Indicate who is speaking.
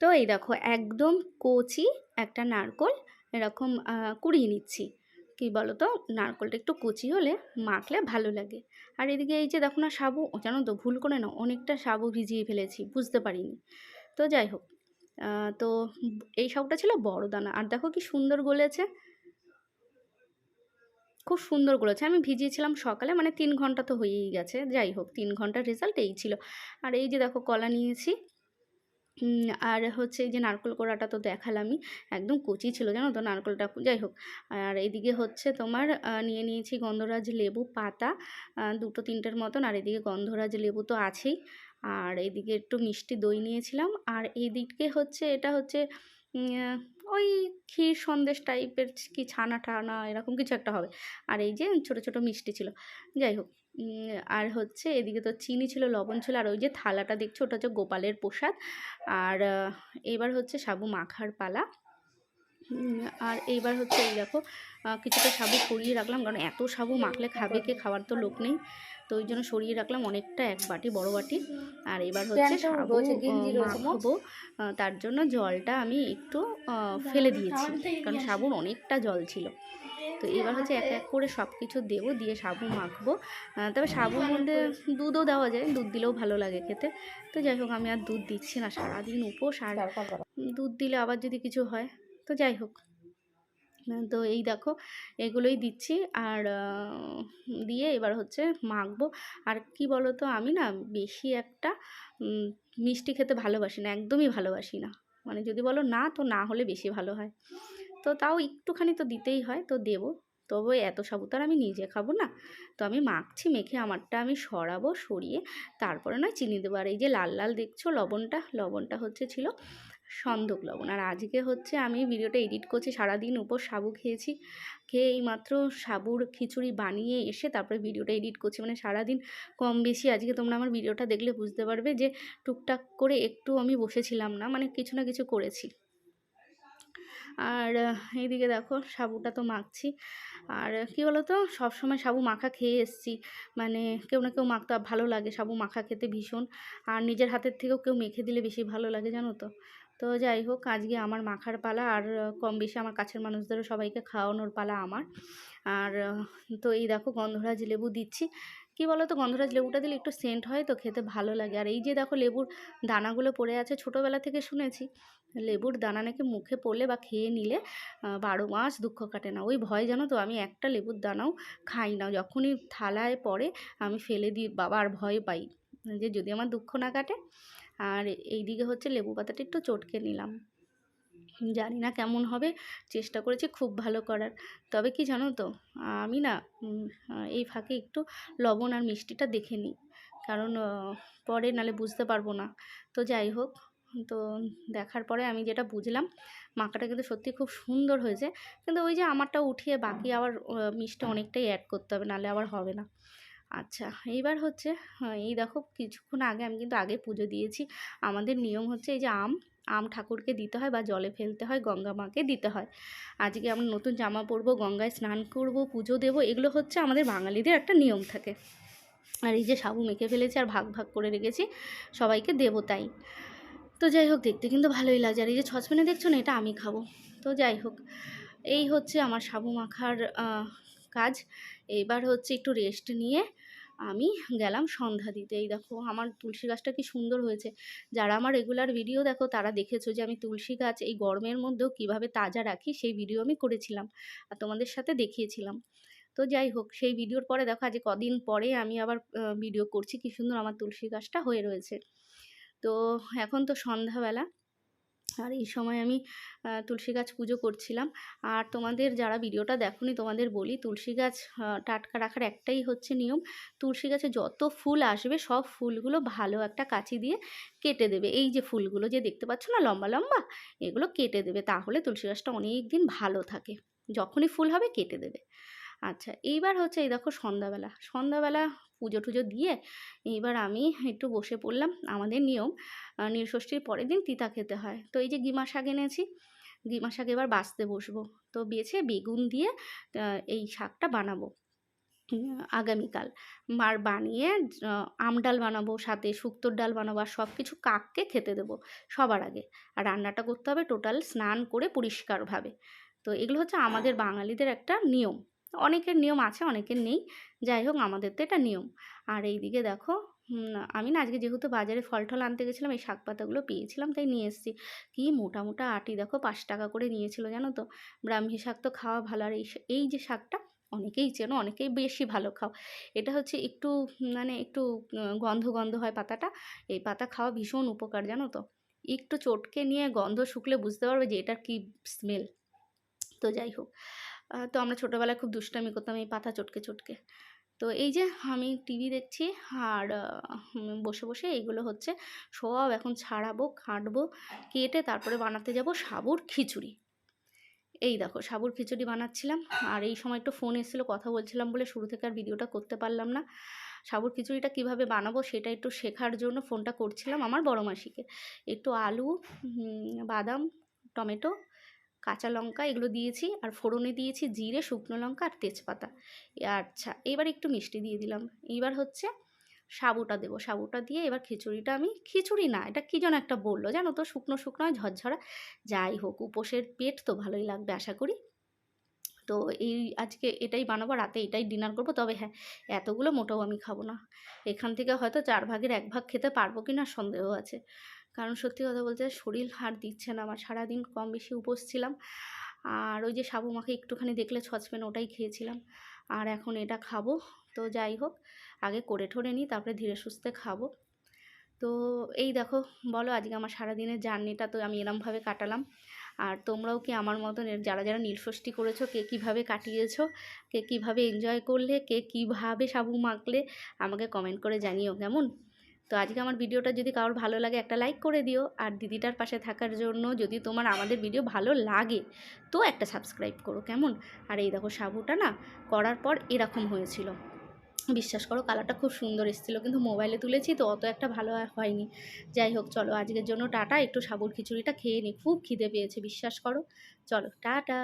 Speaker 1: তো এই দেখো একদম কচি একটা নারকোল এরকম কুড়িয়ে নিচ্ছি। কি বলো তো নারকোলটা একটু কচি হলে মাখলে ভালো লাগে। আর এদিকে এই যে দেখো না সাবু জানো তো ভুল করে না, অনেকটা সাবু ভিজিয়ে ফেলেছি, বুঝতে পারিনি। তো যাই হোক তো এই সবটা ছিল বড় দানা। আর দেখো কি সুন্দর গলেছে। খুব সুন্দর গলেছে। আমি ভিজিয়েছিলাম সকালে মানে তিন ঘণ্টা তো হয়েই গেছে। যাই হোক, তিন ঘণ্টার রেজাল্ট এই ছিল। আর এই যে দেখো কলা নিয়েছি। আর হচ্ছে এই যে নারকেল কোড়াটা তো দেখালামই, একদম কচি ছিল জানো তো নারকেলটা, যাই হোক। আর এদিকে হচ্ছে তোমার নিয়ে নিয়েছি গন্ধরাজ লেবু পাতা দুটো তিনটের মতন, আর এদিকে গন্ধরাজ লেবু তো আছেই। আর এদিকে একটু মিষ্টি দই নিয়েছিলাম, আর এইদিকে হচ্ছে এটা হচ্ছে ওই ক্ষীর সন্দেশ টাইপের কি ছানা টানা এরকম কিছু একটা হবে। আর এই যে ছোট ছোট মিষ্টি ছিল, যাই হোক। আর হচ্ছে এদিকে তো চিনি ছিল লবণ ছিল আর ওই যে থালাটা দেখছ ওটা হচ্ছে গোপালের প্রসাদ। আর এবার হচ্ছে সাবু মাখার পালা। আর এইবার হচ্ছে এই দেখো কিছুটা সাবু সরিয়ে রাখলাম কারণ এত সাবু মাখলে খাবে কে খাওয়ার তো লোক নেই। তো ওই জন্য সরিয়ে রাখলাম অনেকটা এক বাটি বড় বাটি। আর এবার হচ্ছে সাবু। মাখবো। তার জন্য জলটা আমি একটু ফেলে দিয়েছি কারণ সাবুর অনেকটা জল ছিল। তো এবার হচ্ছে এক এক করে সব কিছু দেবো দিয়ে সাবু মাখবো। তবে সাবুর মধ্যে দুধও দেওয়া যায় দুধ দিলেও ভালো লাগে খেতে। তো যাই হোক আমি আর দুধ দিচ্ছি না সারাদিন উপোস আর দুধ দিলে আবার যদি কিছু হয় তো যাই হোক। তো এই দেখো এগুলোই দিচ্ছি আর দিয়ে এবার হচ্ছে মাখবো। আর কি বলো তো আমি না বেশি একটা মিষ্টি খেতে ভালোবাসি না একদমই ভালোবাসি না। মানে যদি বলো না তো না হলে বেশি ভালো হয়। তো তাও একটুখানি তো দিতেই হয়, তো দেবো। তবে এত সাবু তো আর আমি নিজে খাব না। তো আমি মাখছি, মেখে আমারটা আমি সরাবো, সরিয়ে তারপরে নয় চিনি দেবো। আর এই যে লাল লাল দেখছ লবণটা লবণটা হচ্ছে ছিল সন্দক লবণ। আর আজকে হচ্ছে আমি ভিডিওটা এডিট করছি, সারাদিন উপর সাবু খেয়েছি। খেয়ে এইমাত্র সাবুর খিচুড়ি বানিয়ে এসে তারপরে ভিডিওটা এডিট করছি। মানে সারাদিন কম বেশি আজকে তোমরা আমার ভিডিওটা দেখলে বুঝতে পারবে যে টুকটাক করে একটু আমি বসেছিলাম না মানে কিছু না কিছু করেছি। আর এইদিকে দেখো সাবুটা তো মাখছি। আর, কী বলো তো সবসময় সাবু মাখা খেয়ে এসছি। মানে কেউ না কেউ মাখতে ভালো লাগে। সাবু মাখা খেতে ভীষণ। আর নিজের হাতের থেকেও কেউ মেখে দিলে বেশি ভালো লাগে, জানো তো? তো যাই হোক, আজকে আমার মাখার পালা আর, কম বেশি আমার কাছের মানুষদেরও সবাইকে খাওয়ানোর পালা আমার। আর, তো এই দেখো গন্ধরাজ লেবু দিচ্ছি। কি বলো তো গন্ধরাজ লেবুটা দিলে একটু সেন্ট হয় তো খেতে ভালো লাগে। আর এই যে দেখো লেবুর দানাগুলো পড়ে আছে, ছোটোবেলা থেকে শুনেছি। লেবুর দানা নাকি মুখে পড়লে বা খেয়ে নিলে বারো মাস দুঃখ কাটে না। ওই ভয় জানো তো? আমি একটা লেবুর দানাও খাই না। যখনই থালায় পড়ে, আমি ফেলে দিই, বাবা আর ভয় পাই যে যদি আমার দুঃখ না কাটে। আর এইদিকে হচ্ছে লেবু পাতাটা একটু চটকে নিলাম। জানি না কেমন হবে, চেষ্টা করেছি খুব ভালো করার। তবে কি জানো তো, আমি না এই ফাঁকে একটু লবণ আর মিষ্টিটা দেখে নিই। কারণ পরে নালে বুঝতে পারব না। তো যাই হোক, তো দেখার পরে আমি যেটা বুঝলাম, মাখাটা কিন্তু সত্যি খুব সুন্দর হয়েছে। কিন্তু ওই যে আমারটা উঠিয়ে বাকি আবার মিষ্টি অনেকটাই অ্যাড করতে হবে নাহলে আবার হবে না। আচ্ছা এইবার হচ্ছে আহ, এই দেখো কিছুক্ষণ আগে আমি কিন্তু আগে পুজো দিয়েছি। আমাদের নিয়ম হচ্ছে এই যে আম আম ঠাকুরকে দিতে হয় বা জলে ফেলতে হয় গঙ্গা মাকে দিতে হয়। আজকে আমরা নতুন জামা পরবো গঙ্গায় স্নান করব পুজো দেবো এগুলো হচ্ছে আমাদের বাঙালিদের একটা নিয়ম থাকে। আর এই যে সাবু মেখে ফেলেছি আর ভাগ ভাগ করে রেখেছি সবাইকে দেবো তাই। তো যাই হোক দেখতে কিন্তু ভালোই লাগছে আর এই যে ছচপেনে দেখছ না এটা আমি খাব। তো যাই হোক এই হচ্ছে আমার সাবু মাখার কাজ। এবার হচ্ছে একটু রেস্ট নিয়ে আমি গেলাম সন্ধ্যা দিতে। এই দেখো আমার তুলসী গাছটা কি সুন্দর হয়েছে। যারা আমার রেগুলার ভিডিও দেখো তারা দেখেছ যে আমি তুলসী গাছ এই গরমের মধ্যেও কীভাবে তাজা রাখি সেই ভিডিও আমি করেছিলাম আর তোমাদের সাথে দেখিয়েছিলাম। তো যাই হোক, সেই ভিডিওর পরে দেখো আজ কদিন পরে আমি আবার ভিডিও করছি কি সুন্দর আমার তুলসী গাছটা হয়ে রয়েছে। তো এখন তো সন্ধ্যাবেলা। আর এই সময় আমি তুলসী গাছ পুজো করছিলাম। আর তোমাদের যারা ভিডিওটা দেখোনি, তোমাদের বলি তুলসী গাছ টাটকা রাখার একটাই হচ্ছে নিয়ম। তুলসী গাছে যত ফুল আসবে, সব ফুলগুলো ভালো একটা কাঁচি দিয়ে কেটে দেবে। এই যে ফুলগুলো যে দেখতে পাচ্ছ না, লম্বা লম্বা, এগুলো কেটে দেবে। তাহলে তুলসী গাছটা অনেক দিন ভালো থাকে। যখনই ফুল হবে, কেটে দেবে। আচ্ছা এইবার হচ্ছে এই দেখো সন্ধ্যাবেলা। সন্ধ্যাবেলা পুজো টুজো দিয়ে এইবার আমি একটু বসে পড়লাম। আমাদের নিয়ম নীলষষ্ঠীর পরের দিন তিতা খেতে হয়। তো এই যে গিমা শাক এনেছি গিমা শাক এবার বাঁচতে বসবো। তো বেছে বেগুন দিয়ে এই শাকটা বানাবো আগামীকাল। মার বানিয়ে আহ, আম ডাল বানাবো সাথে শুক্তোর ডাল বানাবো আর সব কিছু কাককে খেতে দেবো সবার আগে। আর রান্নাটা করতে হবে টোটাল স্নান করে পরিষ্কারভাবে। তো এগুলো হচ্ছে আমাদের বাঙালিদের একটা নিয়ম। অনেকের নিয়ম আছে, অনেকের নেই। যাই হোক, আমাদের তো এটা নিয়ম। আর এইদিকে দেখো আমি না আজকে যেহেতু বাজারে ফল টল আনতে গেছিলাম, এই শাক পাতাগুলো পেয়েছিলাম, তাই নিয়ে এসেছি। কি মোটা মোটা আটি, দেখো পাঁচ টাকা করে নিয়েছিল, জানো তো? ব্রাহ্মী শাক তো খাওয়া ভালো। আর এই এই যে শাকটা, অনেকেই চেনো, অনেকেই বেশি ভালো খাও। এটা হচ্ছে একটু মানে একটু গন্ধ গন্ধ হয় পাতাটা। এই পাতা খাওয়া ভীষণ উপকার, জানো তো? একটু চটকে নিয়ে গন্ধ শুকলে বুঝতে পারবে যে এটার কি স্মেল। তো যাই হোক তো আমরা ছোটোবেলায় খুব দুষ্টামি করতাম এই পাতা চটকে চটকে। তো এই যে আমি টিভি দেখছি আর বসে বসে এইগুলো হচ্ছে সব এখন ছাড়াবো কাটবো কেটে তারপরে বানাতে যাব সাবুর খিচুড়ি। এই দেখো সাবুর খিচুড়ি বানাচ্ছিলাম আর এই সময় একটু ফোন এসেছিল, কথা বলছিলাম বলে শুরু থেকে আর ভিডিওটা করতে পারলাম না। সাবুর খিচুড়িটা কীভাবে বানাবো সেটা একটু শেখার জন্য ফোনটা করছিলাম আমার বড় মাসিকে। একটু আলু বাদাম, টমেটো কাঁচা লঙ্কা এগুলো দিয়েছি আর ফোড়নে দিয়েছি জিরে, শুকনো লঙ্কা আর তেজপাতা। আচ্ছা এবার একটু মিষ্টি দিয়ে দিলাম। এইবার হচ্ছে সাবুটা দেবো। সাবুটা দিয়ে এবার খিচুড়িটা আমি, খিচুড়ি না, এটা কী যেন একটা বলল জানো তো? শুকনো শুকনো ঝরঝরা। যাই হোক, উপোসের পেট তো ভালোই লাগবে আশা করি। তো এই আজকে এটাই বানাবো, রাতে এটাই ডিনার করব। তবে হ্যাঁ এতগুলো মোটাও আমি খাব না। এখান থেকে হয়তো চার ভাগের এক ভাগ খেতে পারব কি না সন্দেহ আছে। কারণ সত্যি কথা বলতে শরীর হার দিচ্ছে না, আমার সারাদিন কম বেশি উপোস ছিলাম। আর ওই যে সাবু মাকে একটুখানি দেখলে ছচপেন ওটাই খেয়েছিলাম। আর এখন এটা খাব, তো যাই হোক, আগে করে ঠরে নিই, তারপরে ধীরে সুস্থে খাব। তো এই দেখো, বলো আজকে আমার সারাদিনের জার্নিটা তো আমি এরমভাবে কাটালাম। আর তোমরাও কি আমার মতন যারা যারা নীলষষ্ঠী করেছ, কে কীভাবে কাটিয়েছো, কে কীভাবে এনজয় করলে, কে কীভাবে সাবু মাখলে, আমাকে কমেন্ট করে জানিও, কেমন? তো আজকে আমার ভিডিওটা যদি কারোর ভালো লাগে একটা লাইক করে দিও। আর দিদিটার পাশে থাকার জন্য যদি তোমার আমাদের ভিডিও ভালো লাগে, তো একটা সাবস্ক্রাইব করো কেমন? আর এই দেখো সাবুটা না করার পর এরকম হয়েছিল। বিশ্বাস করো কালারটা খুব সুন্দর এসেছিল, কিন্তু মোবাইলে তুলেছি তো অত একটা ভালো হয়নি। যাই হোক, চলো আজকের জন্য টাটা। একটু সাবুর খিচুড়িটা খেয়ে নিই খুব খিদে পেয়েছে, বিশ্বাস করো। চলো, টাটা।